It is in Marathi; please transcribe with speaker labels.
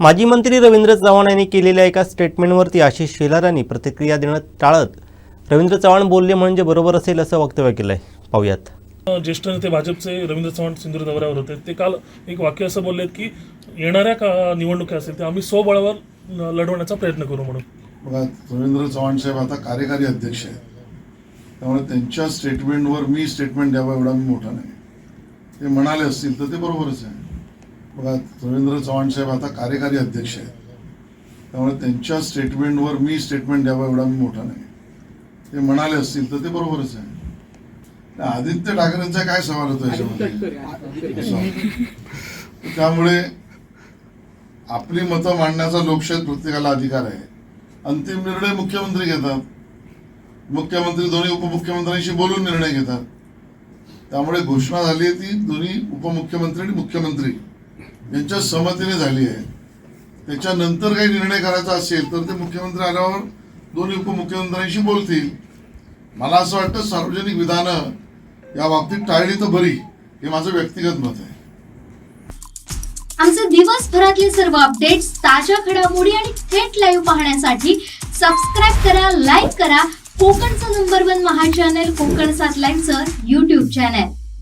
Speaker 1: माजी मंत्री रवींद्र चव्हाण यांनी केलेल्या एका स्टेटमेंटवरती आशिष शेलार यांनी प्रतिक्रिया देणं टाळत रवींद्र चव्हाण बोलले म्हणजे बरोबर असेल असं वक्तव्य केलंय. पाहूयात.
Speaker 2: ज्येष्ठ नेते भाजपचे रवींद्र चव्हाण सिंधुदुर्ग दौऱ्यावर होते. ते काल एक वाक्य असं बोललेत की येणाऱ्या का निवडणुका असतील ते आम्ही स्वबळावर लढवण्याचा प्रयत्न करू म्हणून.
Speaker 3: बघा रवींद्र चव्हाण साहेब आता कार्यकारी अध्यक्ष आहेत. त्यामुळे त्यांच्या स्टेटमेंटवर मी स्टेटमेंट द्यावं एवढा मी मोठा नाही. ते म्हणाले असतील तर ते बरोबरच आहे. बघा रवींद्र चव्हाण साहेब आता कार्यकारी अध्यक्ष आहेत. त्यामुळे त्यांच्या स्टेटमेंटवर मी स्टेटमेंट द्यावं एवढा मी मोठा नाही. ते म्हणाले असतील तर ते बरोबरच आहे. आदित्य ठाकरेंचा काय सवाल होतो याच्यामध्ये? त्यामुळे आपली मतं मांडण्याचा लोकशाहीत प्रत्येकाला अधिकार आहे. अंतिम निर्णय मुख्यमंत्री घेतात. मुख्यमंत्री दोन्ही उपमुख्यमंत्र्यांशी बोलून निर्णय घेतात. त्यामुळे घोषणा झाली ती दोन्ही उपमुख्यमंत्री आणि मुख्यमंत्री. यांच्या सहमतीने झाली आहे. त्याच्यानंतर काही निर्णय करायचा असेल तर ते मुख्यमंत्री आल्यावर दोन्ही उपमुख्यमंत्र्यांशी बोलतील. मला असं वाटतं सार्वजनिक विधानं या बाबतीत टाळली तर बरी हे माझं व्यक्तिगत मत आहे.
Speaker 4: आमचे दिवसभरातले सर्व अपडेट्स ताज्या घडामोडी आणि थेट लाईव्ह पाहण्यासाठी सबस्क्राईब करा लाईक करा. कोकणचं number one Maha channel Konkan सात लाईनचं युट्यूब चॅनल